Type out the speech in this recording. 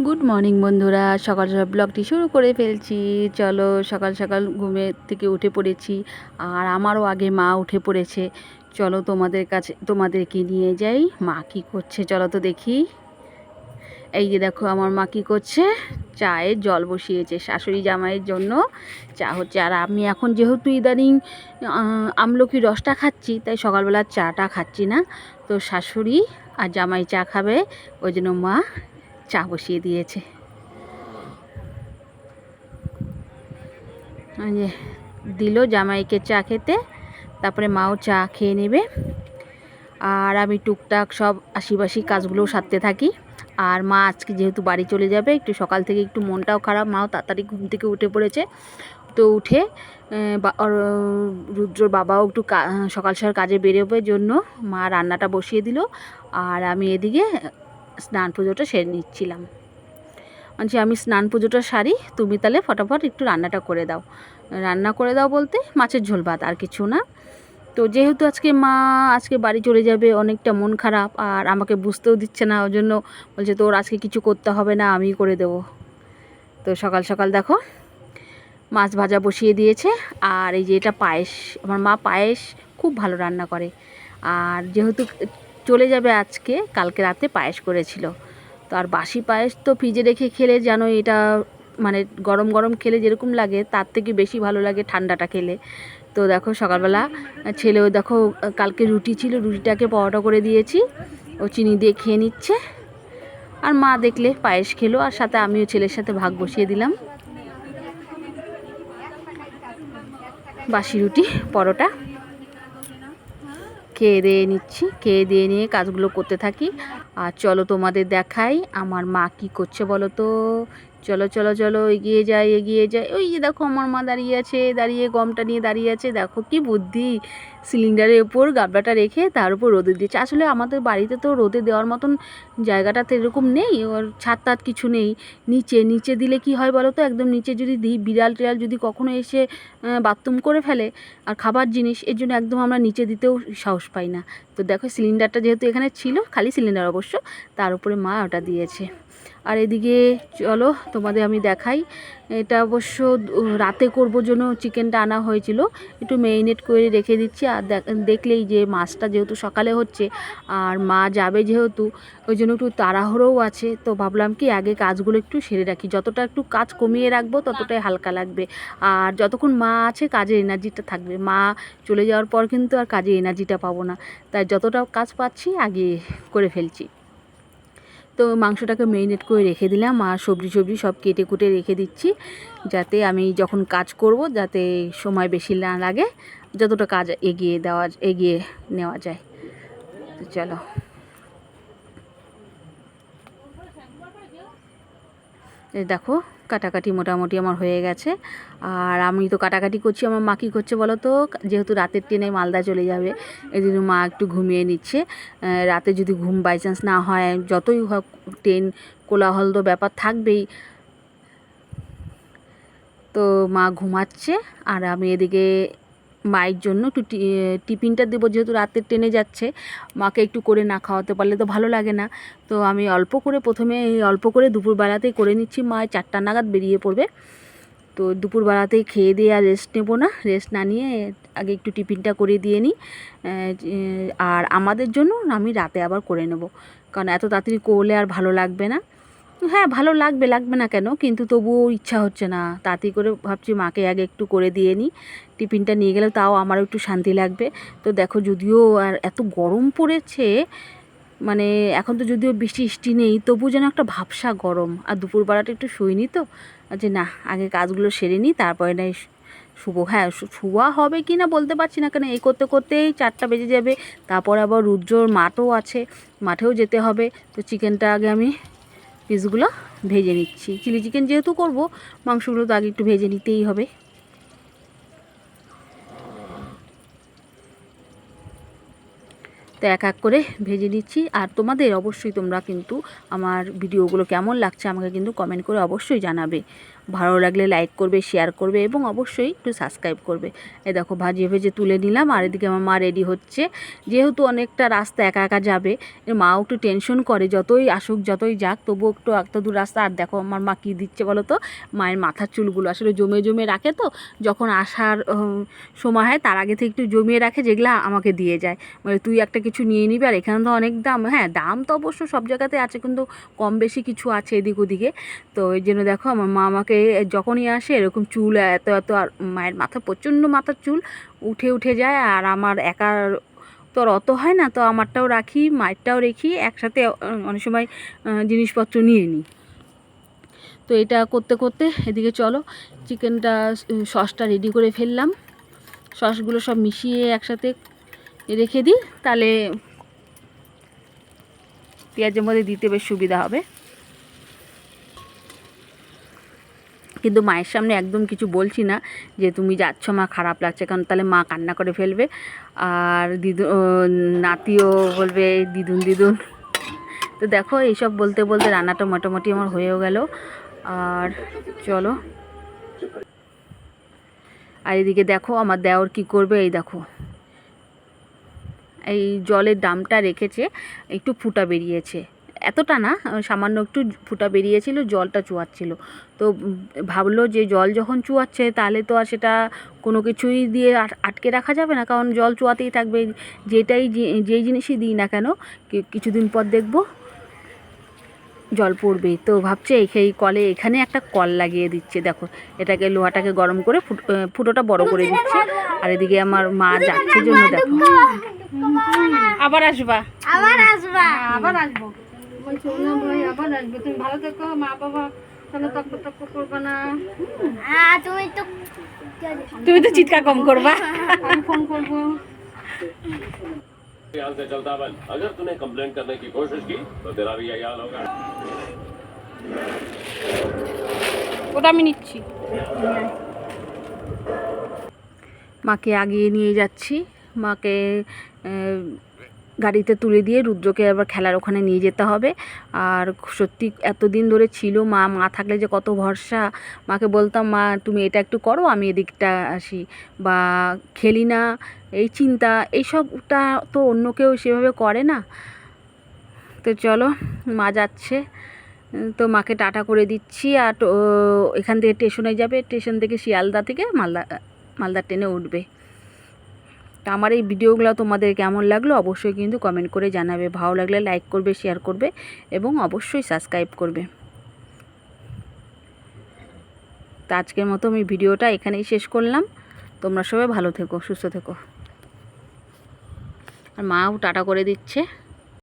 Good morning বন্ধুরা, সকাল সকাল ব্লগটি শুরু করে ফেলছি। চলো সকাল সকাল ঘুমের থেকে উঠে পড়েছি, আর আমারও আগে মা উঠে পড়েছে। চলো তোমাদের কাছে, তোমাদেরকে নিয়ে যাই, মা কী করছে চলো তো দেখি। এই যে দেখো আমার মা কী করছে, চায়ের জল বসিয়েছে শাশুড়ি জামাইয়ের জন্য। চা হচ্ছে, আর আমি এখন যেহেতু ইদানিং আমলকি রসটা খাচ্ছি, তাই সকালবেলা চাটা খাচ্ছি না। তো শাশুড়ি আর জামাই চা খাবে, ওই জন্য মা চা বসিয়ে দিয়েছে। দিল জামাইকে চা খেতে, তারপরে মাও চা খেয়ে নেবে। আর আমি টুকটাক সব আশিবাসি কাজগুলোও সারতে থাকি। আর মা আজকে যেহেতু বাড়ি চলে যাবে, একটু সকাল থেকে একটু মনটাও খারাপ, মাও তাড়াতাড়ি ঘুম থেকে উঠে পড়েছে। তো উঠে রুদ্রর বাবাও একটু সকাল সকাল কাজে বেরোবে জন্য, মা রান্নাটা বসিয়ে দিল। আর আমি এদিকে স্নান পুজোটা সেরে নিচ্ছিলাম। বলছি, আমি স্নান পুজোটা সারি, তুমি তাহলে ফটাফট একটু রান্নাটা করে দাও। রান্না করে দাও বলতে মাছের ঝোল ভাত, আর কিছু না। তো যেহেতু আজকে মা, আজকে বাড়ি চলে যাবে, অনেকটা মন খারাপ, আর আমাকে বুঝতেও দিচ্ছে না ওই জন্য বলছে, তোর আজকে কিছু করতে হবে না আমি করে দেবো। তো সকাল সকাল দেখো, মাছ ভাজা বসিয়ে দিয়েছে, আর এই যে এটা পায়েস, আমার মা পায়েস খুব ভালো রান্না করে। আর যেহেতু চলে যাবে আজকে, কালকে রাতে পায়েস করেছিল। তো আর বাসি পায়েস তো ফ্রিজে রেখে খেলে যেন এটা মানে গরম গরম খেলে যেরকম লাগে, তার থেকে বেশি ভালো লাগে ঠান্ডাটা খেলে। তো দেখো সকালবেলা ছেলেও দেখো, কালকে রুটি ছিল, রুটিটাকে পরোটা করে দিয়েছি। ও চিনি দিয়ে খেয়ে নিচ্ছে। আর মা দেখলে পায়েস খেলো, আর সাথে আমিও ছেলের সাথে ভাগ বসিয়ে দিলাম। বাসি রুটি, পরোটা। খেয়ে দিয়ে নিচ্ছি, খেয়ে দিয়ে নিয়ে কাজগুলো করতে থাকি। আর চলো তোমাদের দেখাই আমার মা কি করছে বলো তো? চলো চলো চলো, এগিয়ে যাই এগিয়ে যাই। ওই যে দেখো আমার মা দাঁড়িয়ে আছে, দাঁড়িয়ে গমটা নিয়ে দাঁড়িয়ে আছে। দেখো কি বুদ্ধি। সিলিন্ডারের উপর গাবলাটা রেখে তার উপর রোদে দিয়েছে আসলে আমাদের বাড়িতে তো রোদে দেওয়ার মতন জায়গাটা তো এরকম নেই, ওর ছাদ টাদ কিছু নেই। নিচে নিচে দিলে কি হয় বলো তো? একদম নিচে যদি দিই, বিড়াল টিড়াল যদি কখনো এসে বাথরুম করে ফেলে আর খাবার জিনিস, এর জন্য একদম আমরা নিচে দিতেও সাহস পাই না। তো দেখো সিলিন্ডারটা যেহেতু এখানে ছিল, খালি সিলিন্ডার অবশ্য, তার উপরে মা ওটা দিয়েছে। আর এদিকে চলো তোমাদের আমি দেখাই। এটা অবশ্য রাতে করব জন্য চিকেনটা আনা হয়েছিল। একটু মেরিনেট করে রেখে দিচ্ছি। আর দেখ- দেখলেই যে মাছটা যেহেতু সকালে হচ্ছে, আর মা যাবে যেহেতু, ওই জন্য একটু তাড়াহুড়োও আছে। তো ভাবলাম কি আগে কাজগুলো একটু সেরে রাখি। যতটা একটু কাজ কমিয়ে রাখব, ততটাই হালকা লাগবে। আর যতক্ষণ মা আছে, কাজের এনার্জিটা থাকবে। মা চলে যাওয়ার পর কিন্তু আর কাজের এনার্জিটা পাবো না। তাই যতটা কাজ পাচ্ছি, আগে করে ফেলছি। তো মাংসটাকে মেরিনেট করে রেখে দিলাম আর সবজি সবজি সব কেটে কুটে রেখে দিচ্ছি। যাতে আমি যখন কাজ করব, যাতে সময় বেশি না লাগে, যতটা কাজ এগিয়ে দেওয়া, এগিয়ে নেওয়া যায়। তো চলো। দেখো, কাটাকাটি মোটামুটি আমার হয়ে গেছে। আর আমি তো কাটাকাটি করছি, আমার মা কী করছে বলো তো? যেহেতু রাতের ট্রেনে মালদা চলে যাবে জন্য মা একটু ঘুমিয়ে নিচ্ছে। রাতে যদি ঘুম বাই চান্স না হয়, যতই হোক ট্রেন কোলাহল তো ব্যাপার থাকবেই। তো মা ঘুমাচ্ছে, আর আমি এদিকে মায়ের জন্য একটু টিফিনটা দেবো, যেহেতু রাতের ট্রেনে যাচ্ছে। মাকে একটু করে না খাওয়াতে পারলে তো ভালো লাগে না। তো আমি অল্প করে প্রথমে অল্প করে দুপুরবেলাতেই করে নিচ্ছি। মা চারটা নাগাদ বেরিয়ে পড়বে। তো দুপুরবেলাতেই খেয়ে দিয়ে আর রেস্ট নেব না। রেস্ট না নিয়ে আগে একটু টিফিনটা করে দিয়ে নিই। আর আমাদের জন্য আমি রাতে আবার করে নেব। কারণ এত তাড়াতাড়ি করলে আর ভালো লাগবে না। হ্যাঁ ভালো লাগবে লাগবে না কেন? কিন্তু তবুও ইচ্ছা হচ্ছে না। তাড়াতাড়ি করে ভাবছি মাকে আগে একটু করে দিয়ে নিই। টিফিনটা নিয়ে গেলে তাও আমারও একটু শান্তি লাগবে। তো দেখো, যদিও আর এত গরম পড়েছে মানে এখন তো যদিও বৃষ্টি বৃষ্টি নেই তবু যেন একটা ভাবসা গরম। আর দুপুরবেলাটা একটু শুইনি তো। যে না, আগে কাজগুলো সেরে নিই, তারপরে নাই শুভ হ্যাঁ শুয়া হবে কি না বলতে পারছি না কেন, এই করতে করতেই চারটা বেজে যাবে। তারপর আবার রুদ্রর মাঠও আছে, মাঠেও যেতে হবে। তো চিকেনটা আগে আমি পিসগুলো ভেজে নিচ্ছি। চিলি চিকেন যেহেতু করব মাংসগুলো তো আগে একটু ভেজে নিতেই হবে। তো এক এক করে ভেজে নিচ্ছি। আর তোমাদের অবশ্যই তোমরা কিন্তু আমার ভিডিওগুলো কেমন লাগছে আমাকে কিন্তু কমেন্ট করে অবশ্যই জানাবে। ভালো লাগলে লাইক করবে শেয়ার করবে এবং অবশ্যই একটু সাবস্ক্রাইব করবে। এ দেখো ভাজিয়ে ভেজে তুলে নিলাম আর এদিকে আমার মা রেডি হচ্ছে। যেহেতু অনেকটা রাস্তা একা একা যাবে মাও একটু টেনশন করে, যতই আসুক, যতই যাক, তবুও একটু এত দূর রাস্তা। আর দেখো আমার মা কী দিচ্ছে বলো তো? মায়ের মাথার চুলগুলো আসলে জমে জমে রাখে তো, যখন আসার সময় হয়, তার আগে থেকে একটু জমিয়ে রাখে, যেগুলো আমাকে দিয়ে যায়। মানে তুই একটা কিছু নিয়ে নিবি আর এখানে তো অনেক দাম। হ্যাঁ দাম তো অবশ্য সব জায়গাতে আছে কিন্তু কম বেশি কিছু আছে এদিক ওদিকে। তো এই জন্য দেখো আমার মা আমাকে যখনই আসে এরকম চুল এত এত আর মায়ের মাথা, প্রচণ্ড মাথার চুল উঠে উঠে যায় আর আমার একার তো আর অত হয় না। তো আমারটাও রাখি, মায়েরটাও রেখি, একসাথে অনেক সময় জিনিসপত্র নিয়ে নিই। তো এটা করতে করতে এদিকে চলো, চিকেনটা সসটা রেডি করে ফেললাম। সসগুলো সব মিশিয়ে একসাথে রেখে দিই, তাহলে পেঁয়াজের মধ্যে দিতে বেশ সুবিধা হবে। কিন্তু মায়ের সামনে একদম কিছু বলছি না, যে তুমি যাচ্ছ, মা খারাপ লাগছে, কারণ তাহলে মা কান্না করে ফেলবে। আর দিদু নাতিও বলবে দিদুন দিদুন। তো দেখো, এইসব বলতে বলতে রান্নাটা মোটামুটি আমার হয়েও গেল। আর চলো। আর এদিকে দেখো, আমার দেওর কি করবে, এই দেখো। এই জলের দামটা রেখেছে, একটু ফুটা বেরিয়েছে। এতটা না সামান্য একটু ফুটা বেরিয়েছিল, জলটা চুয়াচ্ছিল। তো ভাবলো যে জল যখন চুয়াচ্ছে, তাহলে তো আর সেটা কোনো কিছুই দিয়ে আট- আটকে রাখা যাবে না, কারণ জল চুয়াতেই থাকবে। যেটাই যে- যেই জিনিসই দিই না কেন কিছুদিন পর দেখব জল পড়বেই তো ভাবছে এই কলে এখানে একটা কল লাগিয়ে দিচ্ছে। দেখো, এটাকে লোহাটাকে গরম করে ফুট- ফুটোটা বড় করে দিচ্ছে। আর এদিকে আমার মা যাচ্ছে জন্য দেখো। আবার আসবা আবার আসবা আবার আসবো বলছো না ভাই আবার আসবে তুমি ভালো থেকো মা বাবা তাহলে তক্ক তক্ক করবে না আহ, তুমি তো তুমি তো চিৎকার কম করবা আমি ফোন করবো ख्याल से चलता बन अगर तूने कंप्लेंट करने की कोशिश की तो तेरा भी यही हाल होगा ওটা আমি নিচ্ছি মাকে আগিয়ে নিয়ে যাচ্ছি মাকে গাড়িতে তুলে দিয়ে রুদ্রকে আবার খেলার ওখানে নিয়ে যেতে হবে। আর সত্যি এতদিন ধরে ছিল মা মা থাকলে যে কত ভরসা। মাকে বলতাম, মা, তুমি এটা একটু করো, আমি এদিকটা আসি। বা, খেলি না। এই চিন্তা, এইসবটা তো অন্য কেউ সেভাবে করে না। তো চলো, মা যাচ্ছে। তো মাকে টাটা করে দিচ্ছি। আর এখান থেকে স্টেশনে যাবে। স্টেশন থেকে শিয়ালদা থেকে মালদা মালদা ট্রেনে উঠবে। তো আমার এই ভিডিওগুলো তোমাদের কেমন লাগল অবশ্যই কিন্তু কমেন্ট করে জানাবে। ভালো লাগলে লাইক করবে শেয়ার করবে এবং অবশ্যই সাবস্ক্রাইব করবে। তো আজকের মতো আমি ভিডিওটা এখানেই শেষ করলাম। তোমরা সবাই ভালো থেকো, সুস্থ থেকো। আর মাও টাটা করে দিচ্ছে।